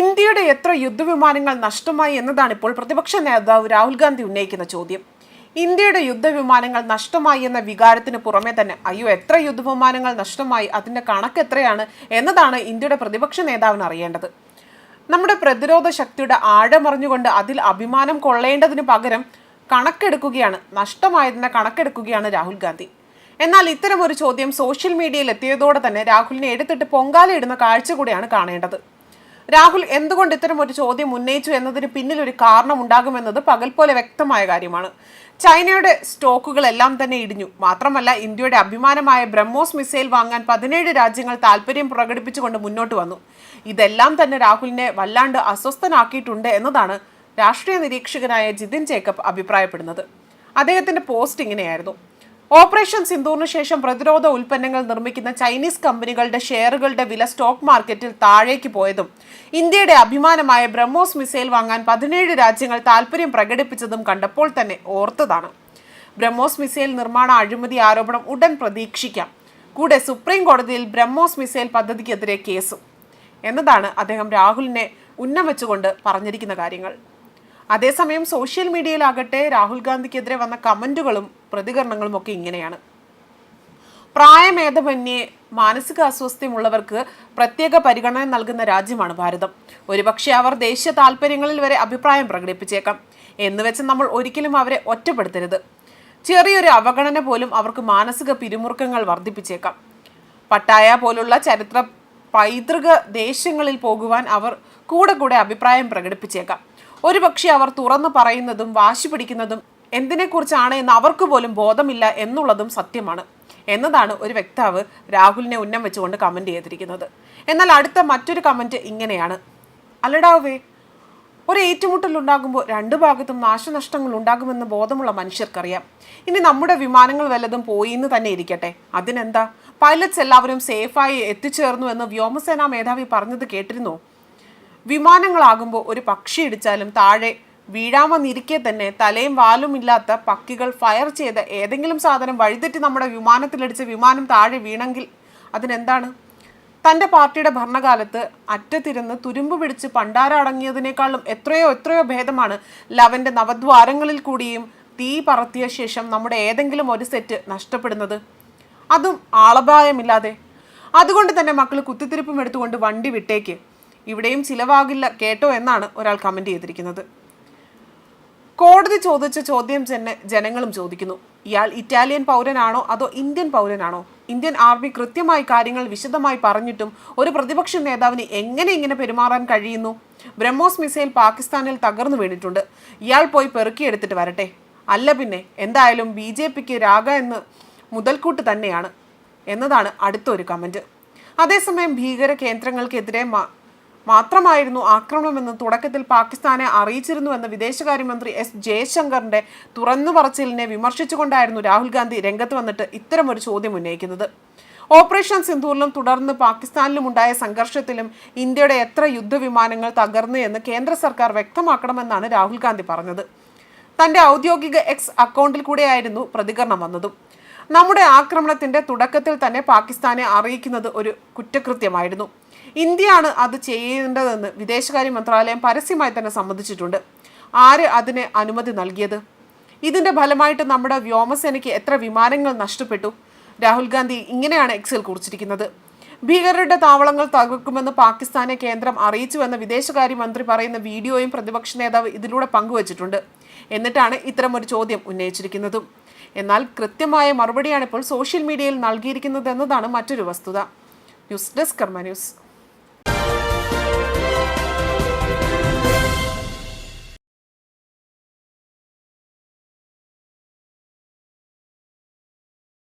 ഇന്ത്യയുടെ എത്ര യുദ്ധവിമാനങ്ങൾ നഷ്ടമായി എന്നതാണ് ഇപ്പോൾ പ്രതിപക്ഷ നേതാവ് രാഹുൽ ഗാന്ധി ഉന്നയിക്കുന്ന ചോദ്യം. ഇന്ത്യയുടെ യുദ്ധവിമാനങ്ങൾ നഷ്ടമായി എന്ന വികാരത്തിന് പുറമെ തന്നെ അയ്യോ എത്ര യുദ്ധവിമാനങ്ങൾ നഷ്ടമായി അതിന്റെ കണക്ക് എത്രയാണ് എന്നതാണ് ഇന്ത്യയുടെ പ്രതിപക്ഷ നേതാവിന് അറിയേണ്ടത്. നമ്മുടെ പ്രതിരോധ ശക്തിയുടെ ആഴമറിഞ്ഞുകൊണ്ട് അതിൽ അഭിമാനം കൊള്ളേണ്ടതിന് പകരം കണക്കെടുക്കുകയാണ് നഷ്ടമായതിനെ കണക്കെടുക്കുകയാണ് രാഹുൽ ഗാന്ധി. എന്നാൽ ഇത്തരം ഒരു ചോദ്യം സോഷ്യൽ മീഡിയയിൽ എത്തിയതോടെ തന്നെ രാഹുലിനെ എടുത്തിട്ട് പൊങ്കാലയിടുന്ന കാഴ്ച കൂടിയാണ് കാണേണ്ടത്. രാഹുൽ എന്തുകൊണ്ട് ഇത്തരം ഒരു ചോദ്യം ഉന്നയിച്ചു എന്നതിന് പിന്നിൽ ഒരു കാരണം ഉണ്ടാകുമെന്നത് പകൽ പോലെ വ്യക്തമായ കാര്യമാണ്. ചൈനയുടെ സ്റ്റോക്കുകളെല്ലാം തന്നെ ഇടിഞ്ഞു. മാത്രമല്ല ഇന്ത്യയുടെ അഭിമാനമായ ബ്രഹ്മോസ് മിസൈൽ വാങ്ങാൻ പതിനേഴ് രാജ്യങ്ങൾ താല്പര്യം പ്രകടിപ്പിച്ചുകൊണ്ട് മുന്നോട്ട് വന്നു. ഇതെല്ലാം തന്നെ രാഹുലിനെ വല്ലാണ്ട് അസ്വസ്ഥനാക്കിയിട്ടുണ്ട് എന്നതാണ് രാഷ്ട്രീയ നിരീക്ഷകനായ ജിതിൻ ജേക്കബ് അഭിപ്രായപ്പെടുന്നത്. അദ്ദേഹത്തിന്റെ പോസ്റ്റ് ഇങ്ങനെയായിരുന്നു. ഓപ്പറേഷൻ സിന്ദൂറിന് ശേഷം പ്രതിരോധ ഉൽപ്പന്നങ്ങൾ നിർമ്മിക്കുന്ന ചൈനീസ് കമ്പനികളുടെ ഷെയറുകളുടെ വില സ്റ്റോക്ക് മാർക്കറ്റിൽ താഴേക്ക് പോയതും ഇന്ത്യയുടെ അഭിമാനമായ ബ്രഹ്മോസ് മിസൈൽ വാങ്ങാൻ പതിനേഴ് രാജ്യങ്ങൾ താൽപ്പര്യം പ്രകടിപ്പിച്ചതും കണ്ടപ്പോൾ തന്നെ ഓർത്തതാണ്. ബ്രഹ്മോസ് മിസൈൽ നിർമ്മാണ അഴിമതി ആരോപണം ഉടൻ പ്രതീക്ഷിക്കാം. കൂടെ സുപ്രീം കോടതിയിൽ ബ്രഹ്മോസ് മിസൈൽ പദ്ധതിക്കെതിരെ കേസും. എന്നതാണ് അദ്ദേഹം രാഹുലിനെ ഉന്നം വെച്ചുകൊണ്ട് പറഞ്ഞിരിക്കുന്ന കാര്യങ്ങൾ. അതേസമയം സോഷ്യൽ മീഡിയയിലാകട്ടെ രാഹുൽ ഗാന്ധിക്കെതിരെ വന്ന കമന്റുകളും പ്രതികരണങ്ങളും ഒക്കെ ഇങ്ങനെയാണ്. പ്രായമേധമന്യേ മാനസിക അസ്വസ്ഥയുമുള്ളവർക്ക് പ്രത്യേക പരിഗണന നൽകുന്ന രാജ്യമാണ് ഭാരതം. ഒരുപക്ഷെ അവർ ദേശീയ താല്പര്യങ്ങളിൽ വരെ അഭിപ്രായം പ്രകടിപ്പിച്ചേക്കാം. എന്നുവെച്ച് നമ്മൾ ഒരിക്കലും അവരെ ഒറ്റപ്പെടുത്തരുത്. ചെറിയൊരു അവഗണന പോലും അവർക്ക് മാനസിക പിരിമുറുക്കങ്ങൾ വർദ്ധിപ്പിച്ചേക്കാം. പട്ടായ പോലുള്ള ചരിത്ര പൈതൃക ദേശങ്ങളിൽ പോകുവാൻ അവർ കൂടെ കൂടെ അഭിപ്രായം പ്രകടിപ്പിച്ചേക്കാം. ഒരുപക്ഷെ അവർ തുറന്നു പറയുന്നതും വാശി പിടിക്കുന്നതും എന്തിനെക്കുറിച്ചാണ് എന്ന് അവർക്ക് പോലും ബോധമില്ല എന്നുള്ളതും സത്യമാണ്. എന്നതാണ് ഒരു വ്യക്താവ് രാഹുലിനെ ഉന്നം വെച്ചുകൊണ്ട് കമന്റ് ചെയ്തിരിക്കുന്നത്. എന്നാൽ അടുത്ത മറ്റൊരു കമന്റ് ഇങ്ങനെയാണ്. അല്ലടാവേ ഒരു ഏറ്റുമുട്ടൽ ഉണ്ടാകുമ്പോൾ രണ്ടു ഭാഗത്തും നാശനഷ്ടങ്ങൾ ഉണ്ടാകുമെന്ന് ബോധമുള്ള മനുഷ്യർക്കറിയാം. ഇനി നമ്മുടെ വിമാനങ്ങൾ വല്ലതും പോയി എന്ന് തന്നെ ഇരിക്കട്ടെ. അതിനെന്താ? പൈലറ്റ്സ് എല്ലാവരും സേഫായി എത്തിച്ചേർന്നു എന്ന് വ്യോമസേനാ മേധാവി പറഞ്ഞത് കേട്ടിരുന്നോ? വിമാനങ്ങളാകുമ്പോൾ ഒരു പക്ഷി ഇടിച്ചാലും താഴെ വീഴാമെന്നിരിക്കെ തന്നെ തലയും വാലും ഇല്ലാത്ത പക്കികൾ ഫയർ ചെയ്ത ഏതെങ്കിലും സാധനം വഴിതെറ്റി നമ്മുടെ വിമാനത്തിലടിച്ച് വിമാനം താഴെ വീണെങ്കിൽ അതിനെന്താണ്? തന്റെ പാർട്ടിയുടെ ഭരണകാലത്ത് അറ്റത്തിരുന്ന് തുരുമ്പ് പിടിച്ച് പണ്ടാര അടങ്ങിയതിനേക്കാളും എത്രയോ എത്രയോ ഭേദമാണ് ലവന്റെ നവദ്വാരങ്ങളിൽ കൂടിയും തീ പറത്തിയ ശേഷം നമ്മുടെ ഏതെങ്കിലും ഒരു സെറ്റ് നഷ്ടപ്പെടുന്നത്. അതും ആളപായമില്ലാതെ. അതുകൊണ്ട് തന്നെ മക്കൾ കുത്തിത്തിരിപ്പും എടുത്തുകൊണ്ട് വണ്ടി വിട്ടേക്ക്. ഇവിടെയും ചിലവാകില്ല. കേട്ടോ എന്നാണ് ഒരാൾ കമന്റ് ചെയ്തിരിക്കുന്നത്. കോടതി ചോദിച്ച ചോദ്യം തന്നെ ജനങ്ങളും ചോദിക്കുന്നു. ഇയാൾ ഇറ്റാലിയൻ പൗരനാണോ അതോ ഇന്ത്യൻ പൗരനാണോ? ഇന്ത്യൻ ആർമി കൃത്യമായി കാര്യങ്ങൾ വിശദമായി പറഞ്ഞിട്ടും ഒരു പ്രതിപക്ഷ നേതാവിന് എങ്ങനെ ഇങ്ങനെ പെരുമാറാൻ കഴിയുന്നു? ബ്രഹ്മോസ് മിസൈൽ പാകിസ്ഥാനിൽ തകർന്നു വീണിട്ടുണ്ട്. ഇയാൾ പോയി പെറുക്കിയെടുത്തിട്ട് വരട്ടെ. അല്ല പിന്നെ എന്തായാലും ബി ജെ പിക്ക് രാഗ എന്ന് മുതൽക്കൂട്ട് തന്നെയാണ്. എന്നതാണ് അടുത്തൊരു കമന്റ് അതേസമയം ഭീകര കേന്ദ്രങ്ങൾക്കെതിരെ മാത്രമായിരുന്നു ആക്രമണമെന്ന് തുടക്കത്തിൽ പാകിസ്ഥാനെ അറിയിച്ചിരുന്നുവെന്ന് വിദേശകാര്യമന്ത്രി എസ് ജയശങ്കറിന്റെ തുറന്നു പറച്ചിലിനെ വിമർശിച്ചുകൊണ്ടായിരുന്നു രാഹുൽ ഗാന്ധി രംഗത്ത് വന്നിട്ട് ഇത്തരമൊരു ചോദ്യം ഉന്നയിക്കുന്നത്. ഓപ്പറേഷൻ സിന്ധൂറിലും തുടർന്ന് പാകിസ്ഥാനിലും ഉണ്ടായ സംഘർഷത്തിലും ഇന്ത്യയുടെ എത്ര യുദ്ധവിമാനങ്ങൾ തകർന്നു എന്ന് കേന്ദ്ര സർക്കാർ വ്യക്തമാക്കണമെന്നാണ് രാഹുൽ ഗാന്ധി പറഞ്ഞത്. തന്റെ ഔദ്യോഗിക എക്സ് അക്കൗണ്ടിൽ കൂടെയായിരുന്നു പ്രതികരണം വന്നതും. നമ്മുടെ ആക്രമണത്തിന്റെ തുടക്കത്തിൽ തന്നെ പാകിസ്ഥാനെ അറിയിക്കുന്നത് ഒരു കുറ്റകൃത്യമായിരുന്നു. ഇന്ത്യയാണ് അത് ചെയ്യേണ്ടതെന്ന് വിദേശകാര്യ മന്ത്രാലയം പരസ്യമായി തന്നെ സമ്മതിച്ചിട്ടുണ്ട്. ആര് അതിന് അനുമതി നൽകിയത്? ഇതിന്റെ ഫലമായിട്ട് നമ്മുടെ വ്യോമസേനയ്ക്ക് എത്ര വിമാനങ്ങൾ നഷ്ടപ്പെട്ടു? രാഹുൽ ഗാന്ധി ഇങ്ങനെയാണ് എക്സിൽ കുറിച്ചിരിക്കുന്നത്. ഭീകരരുടെ താവളങ്ങൾ തകർക്കുമെന്ന് പാകിസ്ഥാനെ കേന്ദ്രം അറിയിച്ചുവെന്ന് വിദേശകാര്യമന്ത്രി പറയുന്ന വീഡിയോയും പ്രതിപക്ഷ നേതാവ് ഇതിലൂടെ പങ്കുവച്ചിട്ടുണ്ട്. എന്നിട്ടാണ് ഇത്തരമൊരു ചോദ്യം ഉന്നയിച്ചിരിക്കുന്നതും. എന്നാൽ കൃത്യമായ മറുപടിയാണ് ഇപ്പോൾ സോഷ്യൽ മീഡിയയിൽ നൽകിയിരിക്കുന്നത് എന്നതാണ് മറ്റൊരു വസ്തുത. News desk Karma news.